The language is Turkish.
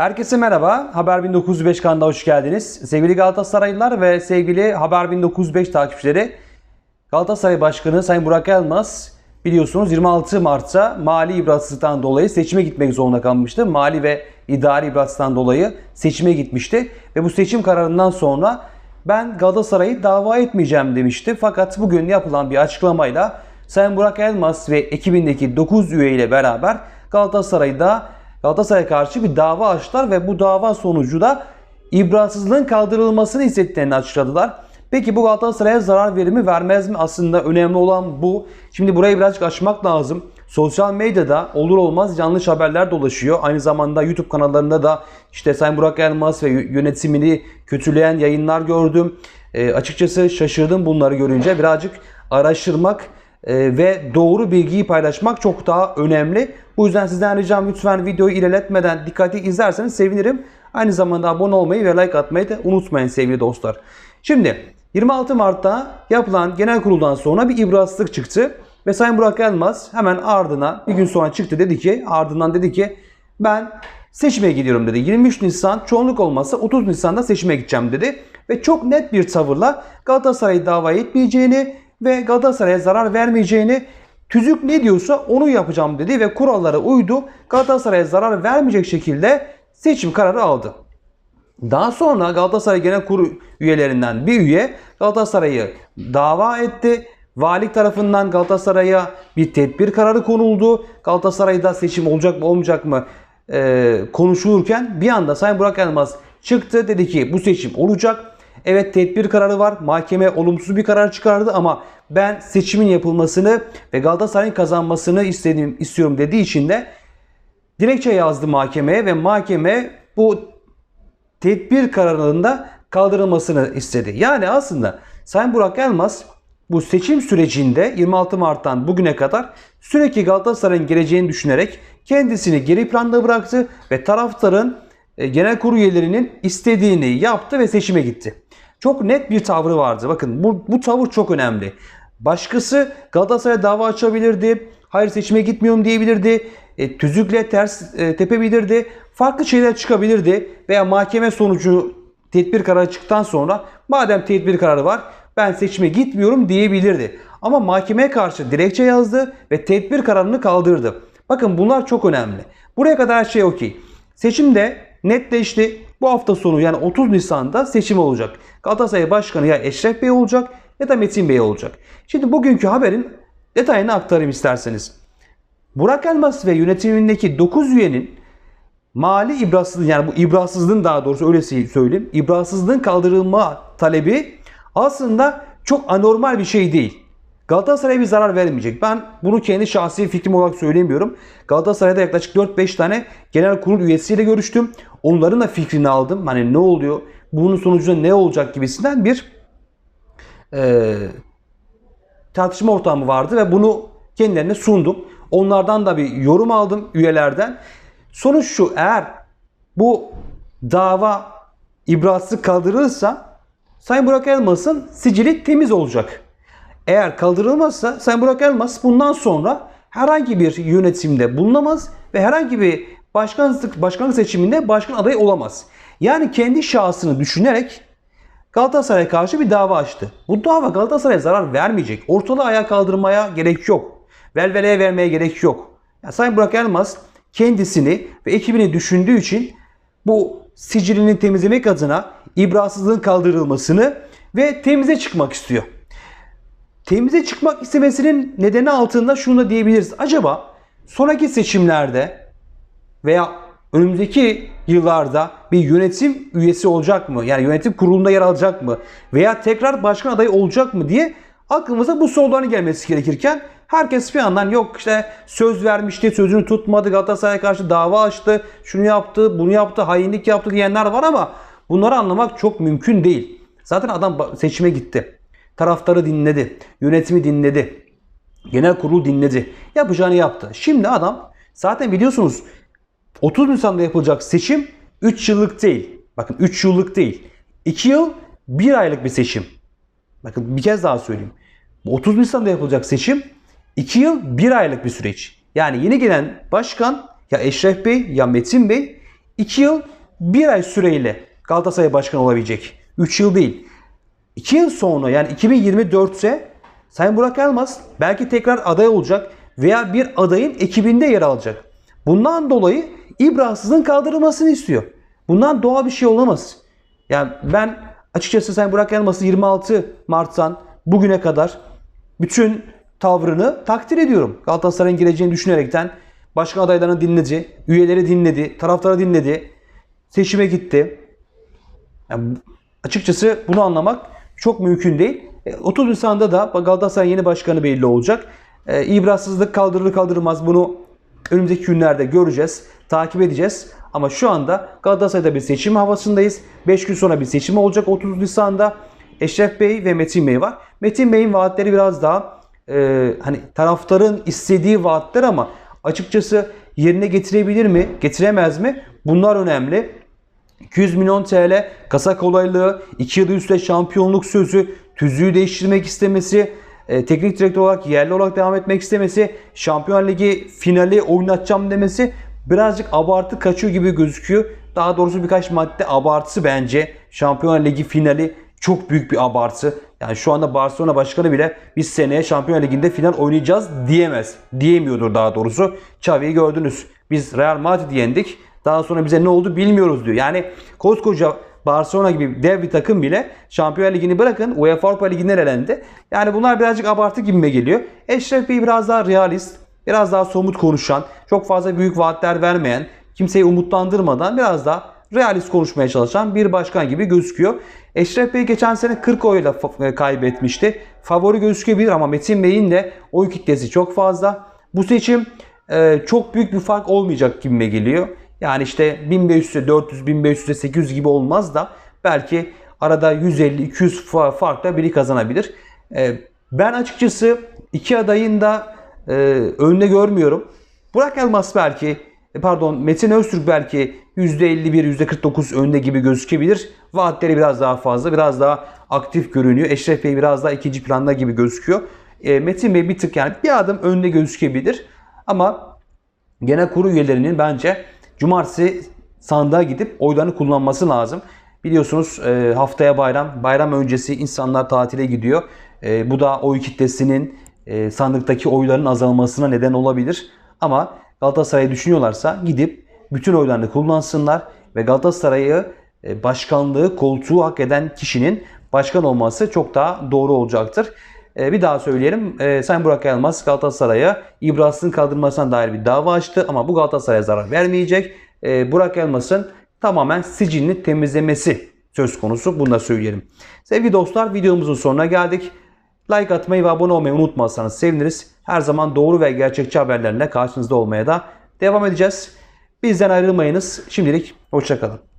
Herkese merhaba. Haber 1905 kanalına hoş geldiniz. Sevgili Galatasaraylılar ve sevgili Haber 1905 takipçileri. Galatasaray Başkanı Sayın Burak Elmas biliyorsunuz 26 Mart'ta mali ibratsızlıktan dolayı seçime gitmek zorunda kalmıştı. Mali ve idari ibratsızlıktan dolayı seçime gitmişti. Ve bu seçim kararından sonra ben Galatasaray'ı dava etmeyeceğim demişti. Fakat bugün yapılan bir açıklamayla Sayın Burak Elmas ve ekibindeki 9 üye ile beraber Galatasaray'da Galatasaray'a karşı bir dava açtılar ve bu dava sonucu da ibratsızlığın kaldırılmasını istediklerini açıkladılar. Peki bu Galatasaray'a zarar verir mi vermez mi? Aslında önemli olan bu. Şimdi burayı birazcık açmak lazım. Sosyal medyada olur olmaz yanlış haberler dolaşıyor. Aynı zamanda YouTube kanallarında da işte Sayın Burak Elmas ve yönetimini kötüleyen yayınlar gördüm. E, açıkçası şaşırdım bunları görünce. Birazcık araştırmak ve doğru bilgiyi paylaşmak çok daha önemli. Bu yüzden sizden ricam lütfen videoyu ilerletmeden dikkatli izlerseniz sevinirim. Aynı zamanda abone olmayı ve like atmayı da unutmayın sevgili dostlar. Şimdi 26 Mart'ta yapılan genel kuruldan sonra bir ibratsızlık çıktı. Ve Sayın Burak Elmas hemen ardına bir gün sonra çıktı dedi ki ardından dedi ki ben seçime gidiyorum dedi. 23 Nisan çoğunluk olmazsa 30 Nisan'da seçime gideceğim dedi. Ve çok net bir tavırla Galatasaray'ı dava etmeyeceğini ve Galatasaray'a zarar vermeyeceğini tüzük ne diyorsa onu yapacağım dedi ve kurallara uydu. Galatasaray'a zarar vermeyecek şekilde seçim kararı aldı. Daha sonra Galatasaray Genel Kurulu üyelerinden bir üye Galatasaray'ı dava etti. Valilik tarafından Galatasaray'a bir tedbir kararı konuldu. Galatasaray'da seçim olacak mı olmayacak mı e, konuşulurken bir anda Sayın Burak Elmas çıktı dedi ki bu seçim olacak. Evet tedbir kararı var. Mahkeme olumsuz bir karar çıkardı ama ben seçimin yapılmasını ve Galatasaray'ın kazanmasını istedim, istiyorum dediği için de dilekçe yazdı mahkemeye ve mahkeme bu tedbir kararında kaldırılmasını istedi. Yani aslında Sayın Burak Elmas bu seçim sürecinde 26 Mart'tan bugüne kadar sürekli Galatasaray'ın geleceğini düşünerek kendisini geri planda bıraktı ve taraftarın e, genel kurulu üyelerinin istediğini yaptı ve seçime gitti. Çok net bir tavrı vardı. Bakın bu, bu tavır çok önemli. Başkası Galatasaray'a dava açabilirdi. Hayır seçime gitmiyorum diyebilirdi. E, tüzükle ters e, tepebilirdi. Farklı şeyler çıkabilirdi. Veya mahkeme sonucu tedbir kararı çıktıktan sonra madem tedbir kararı var ben seçime gitmiyorum diyebilirdi. Ama mahkemeye karşı dilekçe yazdı ve tedbir kararını kaldırdı. Bakın bunlar çok önemli. Buraya kadar her şey okey. Seçim de netleşti. Bu hafta sonu yani 30 Nisan'da seçim olacak. Galatasaray Başkanı ya Eşref Bey olacak ya da Metin Bey olacak. Şimdi bugünkü haberin detayını aktarayım isterseniz. Burak Elmas ve yönetimindeki 9 üyenin mali ibratsızlığın yani bu ibratsızlığın daha doğrusu öyle söyleyeyim. İbratsızlığın kaldırılma talebi aslında çok anormal bir şey değil. Galatasaray'a bir zarar vermeyecek. Ben bunu kendi şahsi fikrim olarak söylemiyorum. Galatasaray'da yaklaşık 4-5 tane genel kurul üyesiyle görüştüm. Onların da fikrini aldım. Hani ne oluyor? Bunun sonucunda ne olacak gibisinden bir e, tartışma ortamı vardı ve bunu kendilerine sundum. Onlardan da bir yorum aldım üyelerden. Sonuç şu eğer bu dava ibrası kaldırılırsa Sayın Burak Elmas'ın sicili temiz olacak. Eğer kaldırılmazsa Sayın Burak Elmas bundan sonra herhangi bir yönetimde bulunamaz ve herhangi bir başkanlık, başkanlık seçiminde başkan adayı olamaz. Yani kendi şahsını düşünerek Galatasaray'a karşı bir dava açtı. Bu dava Galatasaray'a zarar vermeyecek. Ortalığı ayağa kaldırmaya gerek yok. Velveleye vermeye gerek yok. Yani Sayın Burak Elmas kendisini ve ekibini düşündüğü için bu sicilini temizlemek adına ibrasızlığın kaldırılmasını ve temize çıkmak istiyor. Temize çıkmak istemesinin nedeni altında şunu da diyebiliriz. Acaba sonraki seçimlerde veya önümüzdeki yıllarda bir yönetim üyesi olacak mı? Yani yönetim kurulunda yer alacak mı? Veya tekrar başkan adayı olacak mı diye aklımıza bu soruların gelmesi gerekirken herkes bir yandan yok işte söz vermişti, sözünü tutmadı, Galatasaray'a karşı dava açtı, şunu yaptı, bunu yaptı, hainlik yaptı diyenler var ama bunları anlamak çok mümkün değil. Zaten adam seçime gitti. Taraftarı dinledi, yönetimi dinledi, genel kurulu dinledi. Yapacağını yaptı. Şimdi adam zaten biliyorsunuz 30 Nisan'da yapılacak seçim 3 yıllık değil. Bakın 3 yıllık değil. 2 yıl 1 aylık bir seçim. Bakın bir kez daha söyleyeyim. 30 Nisan'da yapılacak seçim 2 yıl 1 aylık bir süreç. Yani yeni gelen başkan ya Eşref Bey ya Metin Bey 2 yıl 1 ay süreyle Galatasaray başkanı olabilecek. 3 yıl değil. 2 yıl sonra yani 2024'te Sayın Burak Elmas belki tekrar aday olacak veya bir adayın ekibinde yer alacak. Bundan dolayı İbrahsız'ın kaldırılmasını istiyor. Bundan doğal bir şey olamaz. Yani ben açıkçası Sayın Burak Elmas'ın 26 Mart'tan bugüne kadar bütün tavrını takdir ediyorum. Galatasaray'ın geleceğini düşünerekten başkan adaylarını dinledi, üyeleri dinledi, taraftarı dinledi, seçime gitti. Yani açıkçası bunu anlamak çok mümkün değil. E, 30 Nisan'da da Galatasaray yeni başkanı belli olacak. E, İbrahsızlık kaldırılır kaldırılmaz bunu önümüzdeki günlerde göreceğiz, takip edeceğiz. Ama şu anda Galatasaray'da bir seçim havasındayız. 5 gün sonra bir seçim olacak 30 Nisan'da. Eşref Bey ve Metin Bey var. Metin Bey'in vaatleri biraz daha e, hani taraftarın istediği vaatler ama açıkçası yerine getirebilir mi, getiremez mi? Bunlar önemli. 200 milyon TL kasa kolaylığı, 2 yıl üstte şampiyonluk sözü, tüzüğü değiştirmek istemesi, e, teknik direktör olarak yerli olarak devam etmek istemesi, Şampiyon Ligi finali oynatacağım demesi birazcık abartı kaçıyor gibi gözüküyor. Daha doğrusu birkaç madde abartısı bence. Şampiyon Ligi finali çok büyük bir abartı. Yani şu anda Barcelona başkanı bile biz seneye Şampiyon Ligi'nde final oynayacağız diyemez. Diyemiyordur daha doğrusu. Xavi'yi gördünüz. Biz Real Madrid'i yendik. Daha sonra bize ne oldu bilmiyoruz diyor. Yani koskoca Barcelona gibi dev bir takım bile Şampiyon Ligi'ni bırakın UEFA Avrupa Ligi'nden elendi. Yani bunlar birazcık abartı gibime geliyor. Eşref Bey biraz daha realist, biraz daha somut konuşan, çok fazla büyük vaatler vermeyen, kimseyi umutlandırmadan biraz daha realist konuşmaya çalışan bir başkan gibi gözüküyor. Eşref Bey geçen sene 40 oyla fa- kaybetmişti. Favori gözükebilir ama Metin Bey'in de oy kitlesi çok fazla. Bu seçim e, çok büyük bir fark olmayacak gibime geliyor. Yani işte 1500'e 400, 1500'e 800 gibi olmaz da belki arada 150-200 fa- farkla biri kazanabilir. E, ben açıkçası iki adayın da e, önüne görmüyorum. Burak Elmas belki e, pardon Metin Öztürk belki %51, %49 önde gibi gözükebilir. Vaatleri biraz daha fazla, biraz daha aktif görünüyor. Eşref Bey biraz daha ikinci planda gibi gözüküyor. E, Metin Bey bir tık yani bir adım önde gözükebilir. Ama genel kurul üyelerinin bence cumartesi sandığa gidip oylarını kullanması lazım. Biliyorsunuz e, haftaya bayram, bayram öncesi insanlar tatile gidiyor. E, bu da oy kitlesinin e, sandıktaki oyların azalmasına neden olabilir. Ama Galatasaray'ı düşünüyorlarsa gidip bütün oylarını kullansınlar ve Galatasaray'ı e, başkanlığı, koltuğu hak eden kişinin başkan olması çok daha doğru olacaktır. E, bir daha söyleyelim. E, Sayın Burak Elmas Galatasaray'a İbrahim'in kaldırmasına dair bir dava açtı ama bu Galatasaray'a zarar vermeyecek. E, Burak Elmas'ın tamamen sicilini temizlemesi söz konusu. Bunu da söyleyelim. Sevgili dostlar videomuzun sonuna geldik. Like atmayı ve abone olmayı unutmazsanız seviniriz. Her zaman doğru ve gerçekçi haberlerle karşınızda olmaya da devam edeceğiz. Bizden ayrılmayınız. Şimdilik hoşçakalın.